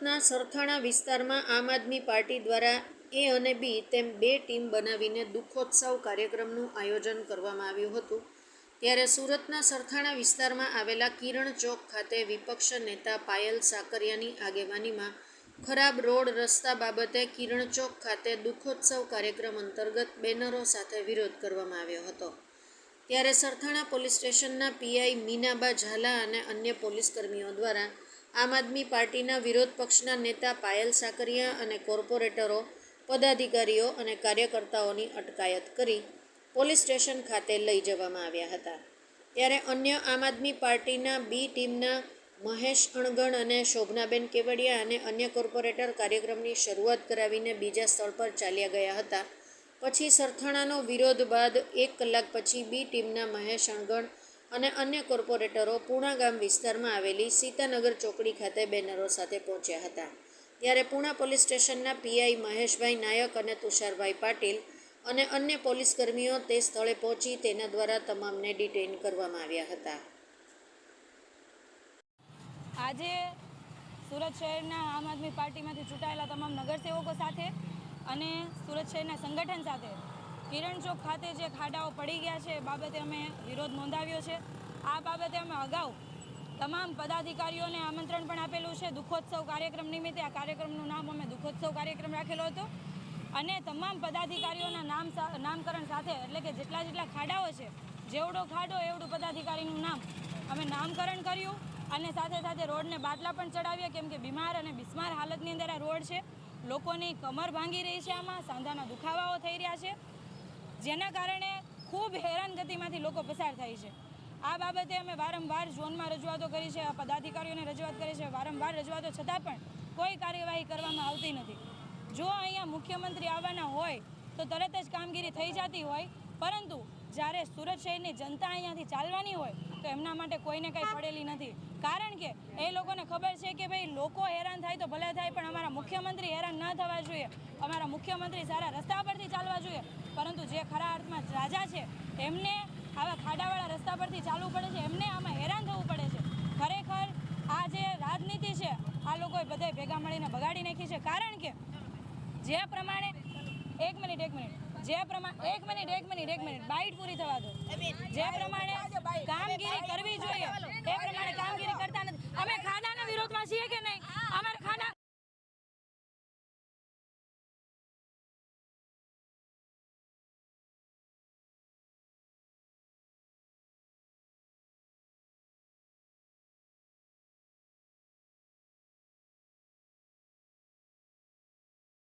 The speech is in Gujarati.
સરથાણા વિસ્તારમાં આમ આદમી પાર્ટી દ્વારા એ અને બી તેમ બે ટીમ બનાવીને દુઃખોત્સવ કાર્યક્રમનું આયોજન કરવામાં આવ્યું હતું. ત્યારે સુરતના સરથાણા વિસ્તારમાં આવેલા કિરણ ચોક ખાતે વિપક્ષ નેતા પાયલ સાકરિયાની આગેવાનીમાં ખરાબ રોડ રસ્તા બાબતે કિરણ ચોક ખાતે દુઃખોત્સવ કાર્યક્રમ અંતર્ગત બેનરો સાથે વિરોધ કરવામાં આવ્યો હતો. ત્યારે સરથાણા પોલીસ સ્ટેશનના પીઆઈ મીનાબા ઝાલા અને અન્ય પોલીસ કર્મીઓ દ્વારા આમ આદમી પાર્ટીના વિરોધ પક્ષના નેતા પાયલ સાકરિયા અને કોર્પોરેટરો, પદાધિકારીઓ અને કાર્યકર્તાઓની અટકાયત કરી પોલીસ સ્ટેશન ખાતે લઈ જવામાં આવ્યા હતા. ત્યારે અન્ય આમ આદમી પાર્ટીના બી ટીમના મહેશ અણગણ અને શોભનાબેન કેવડિયા અને અન્ય કોર્પોરેટર કાર્યક્રમની શરૂઆત કરાવીને બીજા સ્થળ પર ચાલ્યા ગયા હતા. પછી સરથાણાનો વિરોધ બાદ એક કલાક પછી બી ટીમના મહેશ અણગણ અને અન્ય કોર્પોરેટરો પૂણા ગામ વિસ્તારમાં આવેલી સીતાનગર ચોકડી ખાતે બેનરો સાથે પહોંચ્યા હતા. ત્યારે પૂણા પોલીસ સ્ટેશનના પીઆઈ મહેશભાઈ નાયક અને તુષારભાઈ પાટીલ અને અન્ય પોલીસ કર્મીઓ તે સ્થળે પહોંચી તેના દ્વારા તમામને ડિટેઇન કરવામાં આવ્યા હતા. આજે સુરત શહેરના આમ આદમી પાર્ટીમાંથી ચૂંટાયેલા તમામ નગરસેવકો સાથે અને સુરત શહેરના સંગઠન સાથે કિરણ ચોક ખાતે જે ખાડાઓ પડી ગયા છે, એ બાબતે અમે વિરોધ નોંધાવ્યો છે. આ બાબતે અમે અગાઉ તમામ પદાધિકારીઓને આમંત્રણ પણ આપેલું છે. દુઃખોત્સવ કાર્યક્રમ નિમિત્તે આ કાર્યક્રમનું નામ અમે દુઃખોત્સવ કાર્યક્રમ રાખેલો હતો. અને તમામ પદાધિકારીઓના નામ નામકરણ સાથે, એટલે કે જેટલા જેટલા ખાડાઓ છે, જેવડો ખાડો એવડું પદાધિકારીનું નામ અમે નામકરણ કર્યું. અને સાથે સાથે રોડને બાટલા પણ ચડાવ્યા, કેમ કે બીમાર અને બિસ્માર હાલતની અંદર આ રોડ છે. લોકોની કમર ભાંગી રહી છે આમાં, સાંધાના દુખાવાઓ થઈ રહ્યા છે. જેના કારણે ખૂબ હેરાનગતિમાંથી લોકો પસાર થાય છે. આ બાબતે અમે વારંવાર ઝોનમાં રજૂઆતો કરી છે આ પદાધિકારીઓને રજૂઆત કરી છે. વારંવાર રજૂઆતો છતાં પણ કોઈ કાર્યવાહી કરવામાં આવતી નથી. જો અહીંયા મુખ્યમંત્રી આવવાના હોય તો તરત જ કામગીરી થઈ જતી હોય પરંતુ જ્યારે સુરત શહેરની જનતા અહીંયાથી ચાલવાની હોય તો એમના માટે કોઈને કંઈ પડેલી નથી. કારણ કે એ લોકોને ખબર છે કે ભાઈ લોકો હેરાન થાય તો ભલે થાય પણ અમારા મુખ્યમંત્રી હેરાન ન થવા જોઈએ. અમારા મુખ્યમંત્રી સારા રસ્તા પરથી ચાલવા જોઈએ. પરંતુ જે ખરા અર્થમાં રાજા છે, એમને આવા ખાડાવાળા રસ્તા પરથી ચાલવું પડે છે, એમને આમાં હેરાન થવું પડે છે. ખરેખર આ જે રાજનીતિ છે, આ લોકોએ બધાય ભેગા મળીને બગાડી નાખી છે. કારણ કે જે પ્રમાણે એક મિનિટ એક મિનિટ. જે પ્રમાણે એક મિનિટ એક મિનિટ એક મિનિટ. બાઇટ પૂરી થવા દો. જે પ્રમાણે કામગીરી કરવી જોઈએ, એ પ્રમાણે કામગીરી કરતા નથી. અમે ખાડાના વિરોધમાં છીએ કે નહીં?